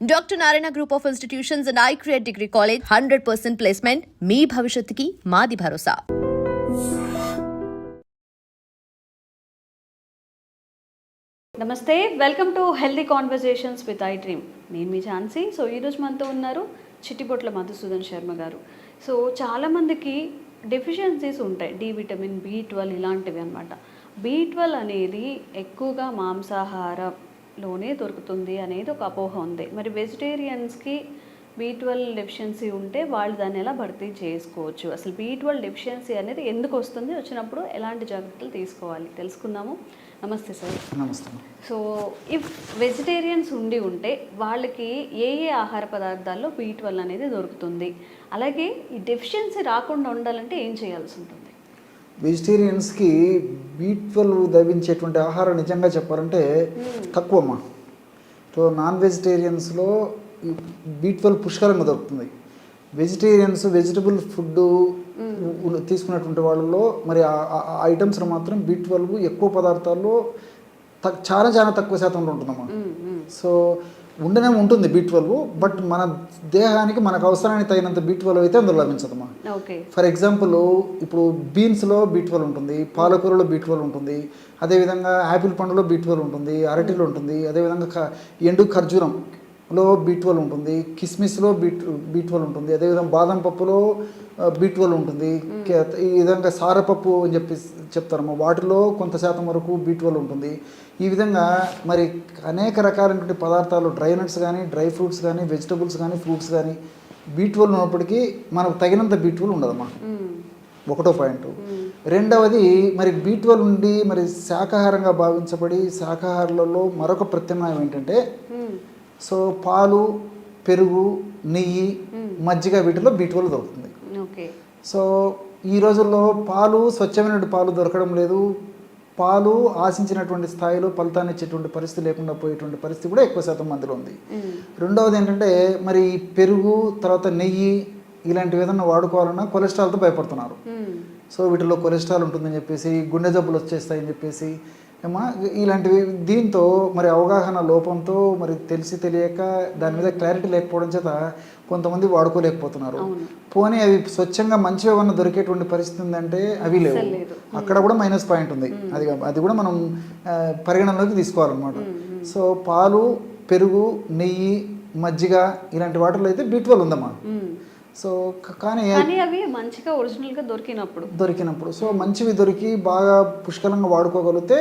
Doctor Narayana group of institutions and I create degree college hundred percent placement మీ భవిష్యత్తుకి మాది భరోసా. నమస్తే welcome to healthy conversations with I dream నేను మీ Jhansi. So ఈరోజు మనతో ఉన్నారు చిట్టిబొట్ల మధుసూదన్ శర్మ గారు. సో చాలామందికి డెఫిషియన్సీస్ ఉంటాయి. డి విటమిన్ బి ట్వెల్వ్ ఇలాంటివి అనమాట బి ట్వెల్వ్ అనేది ఎక్కువగా మాంసాహారంలోనే దొరుకుతుంది అనేది ఒక అపోహ ఉంది. మరి వెజిటేరియన్స్కి బీ ట్వెల్వ్ డెఫిషియన్సీ ఉంటే వాళ్ళు దాన్ని ఎలా భర్తీ చేసుకోవచ్చు? అసలు బీ ట్వెల్వ్ డెఫిషియన్సీ అనేది ఎందుకు వస్తుంది? వచ్చినప్పుడు ఎలాంటి జాగ్రత్తలు తీసుకోవాలి? తెలుసుకుందాము. నమస్తే సార్. నమస్తే. సో ఇఫ్ వెజిటేరియన్స్ ఉండి ఉంటే వాళ్ళకి ఏ ఏ ఆహార పదార్థాల్లో బీ ట్వెల్వ్ అనేది దొరుకుతుంది? అలాగే ఈ డెఫిషియన్సీ రాకుండా ఉండాలంటే ఏం చేయాల్సి ఉంటుంది? వెజిటేరియన్స్కి బీ ట్వెల్వ్ దవించేటువంటి ఆహారం నిజంగా చెప్పాలంటే తక్కువ అమ్మా సో నాన్ వెజిటేరియన్స్లో బీ ట్వెల్వ్ పుష్కలంగా దొరుకుతుంది. వెజిటేరియన్స్ వెజిటబుల్ ఫుడ్ తీసుకున్నటువంటి వాళ్ళలో మరి ఆ ఐటమ్స్లో మాత్రం బీ ట్వెల్వ్ ఎక్కువ పదార్థాల్లో తక్- చాలా చాలా తక్కువ శాతంలో ఉంటుందమ్మా. మ్మ్, మ్మ్. సో ఉండనే ఉంటుంది బీ ట్వెల్వ్ బట్ మన దేహానికి మనకు అవసరానికి తగినంత బీ ట్వెల్వ్ అయితే అందులో లభించదమ్మా. ఓకే. ఫర్ ఎగ్జాంపుల్ ఇప్పుడు బీన్స్లో బీ ట్వెల్వ్ ఉంటుంది పాలకూరలో బీ ట్వెల్వ్ ఉంటుంది అదేవిధంగా యాపిల్ పండులో బీ ట్వెల్వ్ ఉంటుంది అరటిలో ఉంటుంది అదేవిధంగా ఎండు ఖర్జూరంలో బీ ట్వెల్వ్ ఉంటుంది కిస్మిస్లో బీ బీ ట్వెల్వ్ ఉంటుంది అదేవిధంగా బాదం పప్పులో బీ ట్వెల్వ్ ఉంటుంది. ఈ విధంగా సారపప్పు అని చెప్పి చెప్తారమ్మా. వాటిలో కొంత శాతం వరకు బీ ట్వెల్వ్ ఉంటుంది. ఈ విధంగా మరి అనేక రకాలైనటువంటి పదార్థాలు డ్రై నట్స్ కానీ డ్రై ఫ్రూట్స్ కానీ వెజిటబుల్స్ కానీ ఫ్రూట్స్ కానీ బీ ట్వెల్వ్ ఉన్నప్పటికీ మనకు తగినంత బీ ట్వెల్వ్ ఉండదమ్మా. మ్మ్, ఒకటో పాయింట్. రెండవది మరి బీ ట్వెల్వ్ ఉండి మరి శాకాహారంగా భావించబడి శాకాహారాలలో మరొక ప్రత్యామ్నాయం ఏంటంటే సో పాలు పెరుగు నెయ్యి మజ్జిగ వీటిలో బీ ట్వెల్వ్ దొరుకుతుంది సో ఈ రోజుల్లో పాలు స్వచ్ఛమైనటువంటి పాలు దొరకడం లేదు. పాలు ఆశించినటువంటి స్థాయిలో ఫలితాన్ని ఇచ్చేటువంటి పరిస్థితి లేకుండా పోయేటువంటి పరిస్థితి కూడా ఎక్కువ శాతం మందిలో ఉంది. రెండవది ఏంటంటే మరి పెరుగు తర్వాత నెయ్యి ఇలాంటివి ఏదన్నా వాడుకోవాలన్నా కొలెస్ట్రాల్తో భయపడుతున్నారు. సో వీటిలో కొలెస్ట్రాల్ ఉంటుందని చెప్పేసి గుండె జబ్బులు వచ్చేస్తాయని చెప్పేసి ఏమా? ఇలాంటివి దీంతో మరి అవగాహన లోపంతో మరి తెలిసి తెలియక దాని మీద క్లారిటీ లేకపోవడం చేత కొంతమంది వాడుకోలేకపోతున్నారు. పోనీ అవి స్వచ్ఛంగా మంచిగా ఏమన్నా దొరికేటువంటి పరిస్థితి ఉందంటే అవి లేవు. అక్కడ కూడా మైనస్ పాయింట్ ఉంది. అది అది కూడా మనం పరిగణనలోకి తీసుకోవాలన్నమాట. సో పాలు పెరుగు నెయ్యి మజ్జిగ ఇలాంటి వాటిలో అయితే బీ ట్వెల్వ్ ఉందమ్మా. మ్మ్. సో కానీ కానీ అవి మంచిగా ఒరిజినల్గా దొరికినప్పుడు. దొరికినప్పుడు. సో మంచివి దొరికి బాగా పుష్కలంగా వాడుకోగలిగితే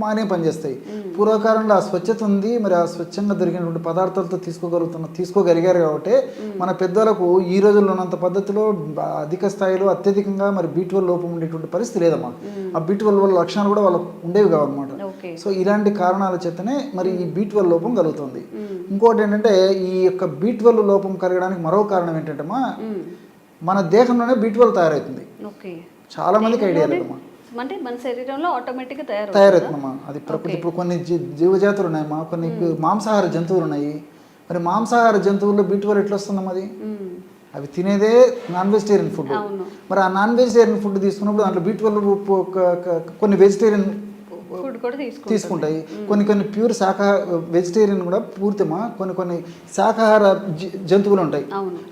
బాగానే పనిచేస్తాయి. పూర్వకాలంలో ఆ స్వచ్ఛత ఉంది. మరి ఆ స్వచ్ఛంగా దొరికినటువంటి పదార్థాలతో తీసుకోగలుగుతున్న తీసుకోగలిగారు కాబట్టి మన పెద్దలకు ఈ రోజుల్లో ఉన్నంత పద్ధతిలో అధిక స్థాయిలో అత్యధికంగా మరి బీట్వల్ లోపం ఉండేటువంటి పరిస్థితి లేదమ్మా. ఆ బీట్వల్ వల్ల లక్షణాలు కూడా వాళ్ళకు ఉండేవి కావన్నమాట. సో ఇలాంటి కారణాల చేతనే మరి ఈ బీట్వల్ లోపం కలుగుతుంది. ఇంకోటి ఏంటంటే ఈ యొక్క బీట్వల్ లోపం కలగడానికి మరో కారణం ఏంటంటే అమ్మా, మ్మ్. మన దేహంలోనే బీట్వల్ తయారవుతుంది. ఓకే చాలా మందికి ఐడియా లేదమ్మా. అంటే మన శరీరంలో ఆటోమేటిక్గా తయారు తయారవుతుందమ్మా. అది ప్రకృతి ఇప్పుడు కొన్ని జీవజాతులు ఉన్నాయమ్మా కొన్ని మాంసాహార జంతువులు ఉన్నాయి. మరి మాంసాహార జంతువుల్లో బీట్వల్ ఎట్లా వస్తుందమ్మా అది? అవి తినేదే నాన్ వెజిటేరియన్ ఫుడ్. మరి ఆ నాన్ వెజిటేరియన్ ఫుడ్ తీసుకున్నప్పుడు దాంట్లో బీట్వల్ కొన్ని వెజిటేరియన్ ఫుడ్ కూడా తీసుకుంటాం తీసుకుంటాయి. కొన్ని కొన్ని ప్యూర్ శాఖా వెజిటేరియన్ కూడా పూర్తిమా కొన్ని కొన్ని శాకాహార జంతువులు ఉంటాయి.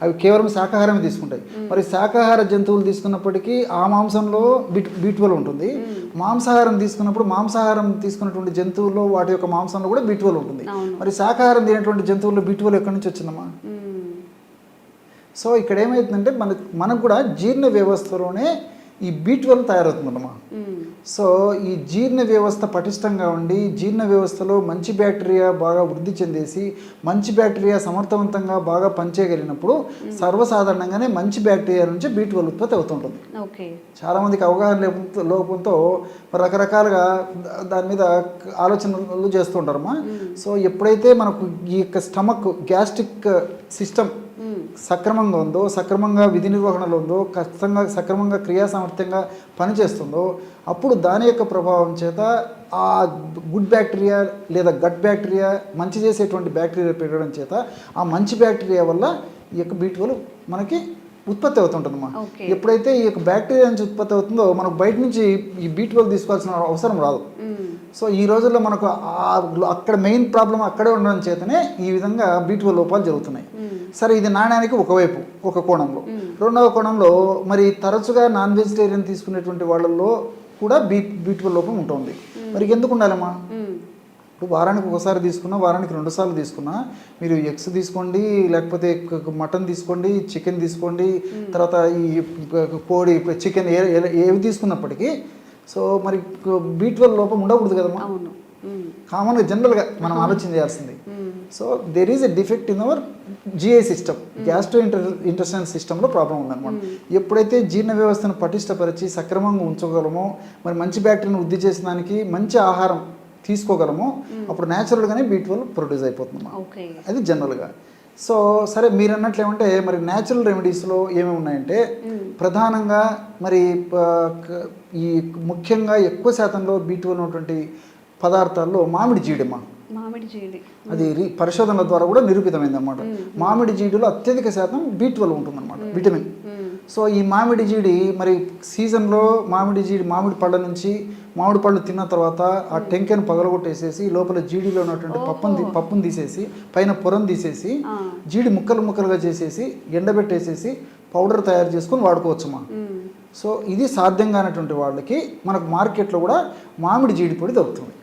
అవి కేవలం శాకాహారమే తీసుకుంటాయి. మరి శాకాహార జంతువులు తీసుకున్నప్పటికీ ఆ మాంసంలో బీట్ బీట్వల్ ఉంటుంది. మాంసాహారం తీసుకున్నప్పుడు మాంసాహారం తీసుకున్నటువంటి జంతువుల్లో వాటి యొక్క మాంసంలో కూడా బీట్వల్ ఉంటుంది. మరి శాకాహారం తినేటువంటి జంతువుల్లో బీట్వల్ ఎక్కడి నుంచి వచ్చిందమ్మా? మ్మ్. సో ఇక్కడ ఏమవుతుందంటే మన మనకు కూడా జీర్ణ వ్యవస్థలోనే ఈ బీట్వల్ తయారవుతుందన్నమా? మ్మ్. సో ఈ జీర్ణ వ్యవస్థ పటిష్టంగా ఉండి జీర్ణ వ్యవస్థలో మంచి బ్యాక్టీరియా బాగా వృద్ధి చెందేసి మంచి బ్యాక్టీరియా సమర్థవంతంగా బాగా పనిచేయగలిగినప్పుడు సర్వసాధారణంగానే మంచి బ్యాక్టీరియా నుంచి బీట్ ఉత్పత్తి అవుతుంటుంది చాలామందికి అవగాహన లోపంతో రకరకాలుగా దాని మీద ఆలోచనలు చేస్తూ ఉంటారమ్మా. సో ఎప్పుడైతే మనకు ఈ యొక్క స్టమక్ గ్యాస్ట్రిక్ సిస్టమ్. సక్రమంగా ఉందో సక్రమంగా విధి నిర్వహణలో ఉందో ఖచ్చితంగా సక్రమంగా క్రియా సామర్థ్యంగా పనిచేస్తుందో అప్పుడు దాని యొక్క ప్రభావం చేత ఆ గుడ్ బ్యాక్టీరియా లేదా గట్ బ్యాక్టీరియా మంచి చేసేటువంటి బ్యాక్టీరియా పెరగడం చేత ఆ మంచి బ్యాక్టీరియా వల్ల ఈ యొక్క బీటువలు మనకి ఉత్పత్తి అవుతుంటుందమ్మా Okay. ఎప్పుడైతే ఈ యొక్క బ్యాక్టీరియా నుంచి ఉత్పత్తి అవుతుందో మనకు బయట నుంచి ఈ బీ ట్వెల్వ్ తీసుకోవాల్సిన అవసరం రాదు. సో ఈ రోజుల్లో మనకు అక్కడ మెయిన్ ప్రాబ్లం అక్కడే ఉండడం చేతనే ఈ విధంగా బీ ట్వెల్వ్ లోపాలు జరుగుతున్నాయి. సరే ఇది నాణ్యానికి ఒకవైపు ఒక కోణంలో రెండవ కోణంలో మరి తరచుగా నాన్ వెజిటేరియన్ తీసుకునేటువంటి వాళ్ళల్లో కూడా బీ బీ ట్వెల్వ్ లోపం ఉంటుంది మరి ఎందుకు ఉండాలమ్మా మ్మ్. ఇప్పుడు వారానికి ఒకసారి తీసుకున్నా వారానికి రెండు సార్లు తీసుకున్నా మీరు ఎగ్స్ తీసుకోండి లేకపోతే మటన్ తీసుకోండి చికెన్ తీసుకోండి తర్వాత ఈ కోడి చికెన్ ఏవి తీసుకున్నప్పటికీ సో మరి బీ లోపం ఉండకూడదు కదమ్మా. కామన్గా జనరల్గా మనం ఆలోచన చేయాల్సింది. So there is a defect in our GI system gastro inter intestine సిస్టంలో ప్రాబ్లం ఉందన్నమాట. ఎప్పుడైతే జీర్ణ వ్యవస్థను పటిష్టపరిచి సక్రమంగా ఉంచగలమో మరి మంచి బ్యాక్టీరియాను వృద్ధి చేసడానికి మంచి ఆహారం తీసుకోగలమో అప్పుడు న్యాచురల్గానే బీ ట్వెల్వ్ ప్రొడ్యూస్ అయిపోతుంది ఓకే. అది జనరల్గా సో సరే మీరు అన్నట్లు ఏమంటే మరి న్యాచురల్ రెమెడీస్లో ఏమేమి ఉన్నాయంటే ప్రధానంగా మరి ఈ ముఖ్యంగా ఎక్కువ శాతంలో బీ ట్వెల్వ్ ఉన్నటువంటి పదార్థాల్లో మామిడి జీడిమ మామిడి జీడి. అది పరిశోధనల ద్వారా కూడా నిరూపితమైంది అనమాట మామిడి జీడిలో అత్యధిక శాతం బీ ట్వెల్వ్ ఉంటుందన్నమాట. విటమిన్. సో ఈ మామిడి జీడి మరి సీజన్లో మామిడి జీడి మామిడి పళ్ళ నుంచి మామిడి పళ్ళు తిన్న తర్వాత ఆ టెంకెను పగలగొట్టేసేసి లోపల జీడిలో ఉన్నటువంటి పప్పును పప్పును తీసేసి పైన పొరం తీసేసి. జీడి ముక్కలు ముక్కలుగా చేసేసి ఎండబెట్టేసేసి పౌడర్ తయారు చేసుకొని వాడుకోవచ్చుమా మ్మ్. సో ఇది సాధ్యం కానటువంటి వాళ్ళకి మనకు మార్కెట్లో కూడా మామిడి జీడి పొడి దొరుకుతుంది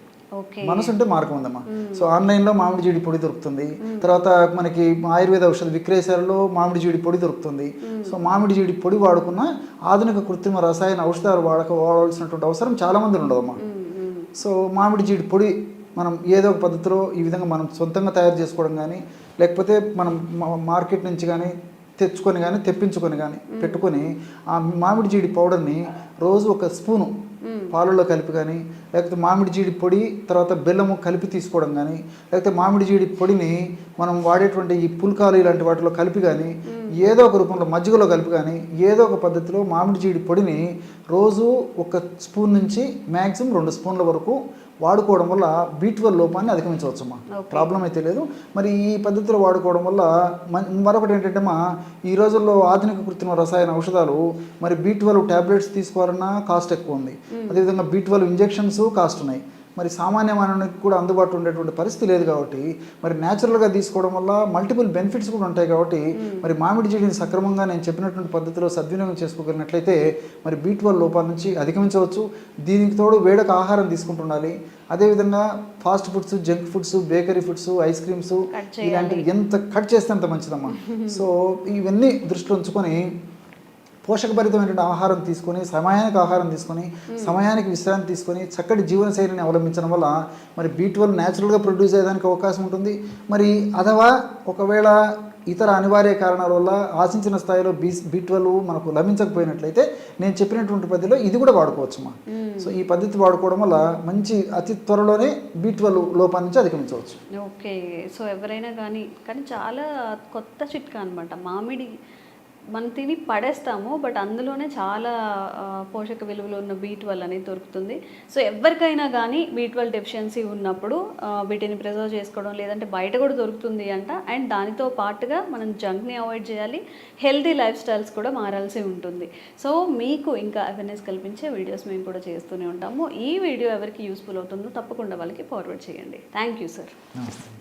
మనసు ఉంటే మార్గం ఉందమ్మా సో ఆన్లైన్లో మామిడి జీడి పొడి దొరుకుతుంది. తర్వాత మనకి ఆయుర్వేద ఔషధ విక్రయశాలలో మామిడి జీడి పొడి దొరుకుతుంది. సో మామిడి జీడి పొడి వాడుకున్న ఆధునిక కృత్రిమ రసాయన ఔషధాలు వాడక వాడాల్సినటువంటి అవసరం చాలా మంది ఉండదమ్మా. మ్మ్. మ్మ్. సో మామిడి జీడి పొడి మనం ఏదో ఒక పద్ధతిలో ఈ విధంగా మనం సొంతంగా తయారు చేసుకోవడం కానీ లేకపోతే మనం మార్కెట్ నుంచి కానీ తెచ్చుకొని కానీ తెప్పించుకొని కానీ పెట్టుకొని ఆ మామిడి జీడి పౌడర్ని రోజు ఒక స్పూను పాలలో కలిపి కానీ లేకపోతే మామిడి జీడి పొడి తర్వాత బెల్లము కలిపి తీసుకోవడం కానీ లేకపోతే మామిడి జీడి పొడిని మనం వాడేటువంటి ఈ పుల్కాలు ఇలాంటి వాటిలో కలిపి కానీ ఏదో ఒక రూపంలో మజ్జిగలో కలిపి కానీ ఏదో ఒక పద్ధతిలో మామిడి జీడి పొడిని రోజు ఒక స్పూన్ నుంచి మ్యాక్సిమం రెండు స్పూన్ల వరకు వాడుకోవడం వల్ల బీట్వెల్ లోపాన్ని అధిగమించవచ్చమ్మా. Okay. ప్రాబ్లం అయితే లేదు. మరి ఈ పద్ధతిలో వాడుకోవడం వల్ల మరొకటి ఏంటంటే మా ఈ రోజుల్లో ఆధునిక కృత్రిమ రసాయన ఔషధాలు మరి బీ ట్వెల్వ్ ట్యాబ్లెట్స్ తీసుకోవాలన్నా కాస్ట్ ఎక్కువ ఉంది. అదేవిధంగా బీ ట్వెల్వ్ ఇంజెక్షన్స్ కాస్ట్ ఉన్నాయి. మరి సామాన్య మానవునికి కూడా అందుబాటులో ఉండేటువంటి పరిస్థితి లేదు కాబట్టి మరి న్యాచురల్గా తీసుకోవడం వల్ల మల్టిపుల్ బెనిఫిట్స్ కూడా ఉంటాయి కాబట్టి మరి మామిడి జీడిని సక్రమంగా నేను చెప్పినటువంటి పద్ధతిలో సద్వినియోగం చేసుకోగలిగినట్లయితే మరి బీ ట్వెల్వ్ లోపాల నుంచి అధిగమించవచ్చు. దీనికి తోడు వేడొక ఆహారం తీసుకుంటుండాలి. అదేవిధంగా fast foods junk foods bakery foods ice creams. ఇలాంటివి ఎంత కట్ చేస్తే అంత మంచిదమ్మా. సో ఇవన్నీ దృష్టిలో ఉంచుకొని పోషకభరితమైనటువంటి ఆహారం తీసుకొని సమయానికి ఆహారం తీసుకొని సమయానికి విశ్రాంతి తీసుకొని చక్కటి జీవనశైలిని అవలంబించడం వల్ల మరి బీ ట్వెల్వ్ న్యాచురల్గా ప్రొడ్యూస్ అయ్యేదానికి అవకాశం ఉంటుంది. మరి అథవా ఒకవేళ ఇతర అనివార్య కారణాల వల్ల ఆశించిన స్థాయిలో బీ బీ ట్వెల్వ్ మనకు లభించకపోయినట్లయితే నేను చెప్పినటువంటి పద్ధతిలో ఇది కూడా వాడుకోవచ్చుమా? సో ఈ పద్ధతి వాడుకోవడం వల్ల మంచి అతి త్వరలోనే బీ ట్వెల్వ్ లోపాల నుంచి అధిగమించవచ్చు. ఓకే. సో ఎవరైనా కానీ కానీ చాలా కొత్త చిట్కా అనమాట మామిడి మనం తిని పడేస్తాము బట్ అందులోనే చాలా పోషక విలువలు ఉన్న బీ ట్వెల్వ్ అనేది దొరుకుతుంది. సో ఎవరికైనా కానీ బీ ట్వెల్వ్ డెఫిషియన్సీ ఉన్నప్పుడు వీటిని ప్రిజర్వ్ చేసుకోవడం లేదంటే బయట కూడా దొరుకుతుంది అంట. అండ్ దానితో పాటుగా మనం జంక్ని అవాయిడ్ చేయాలి. హెల్దీ లైఫ్ స్టైల్స్ కూడా మారాల్సి ఉంటుంది. సో మీకు ఇంకా అవేర్నెస్ కల్పించే వీడియోస్ మేము కూడా చేస్తూనే ఉంటాము. ఈ వీడియో ఎవరికి యూస్ఫుల్ అవుతుందో తప్పకుండా వాళ్ళకి ఫార్వర్డ్ చేయండి. థ్యాంక్ యూ సార్ నమస్తే.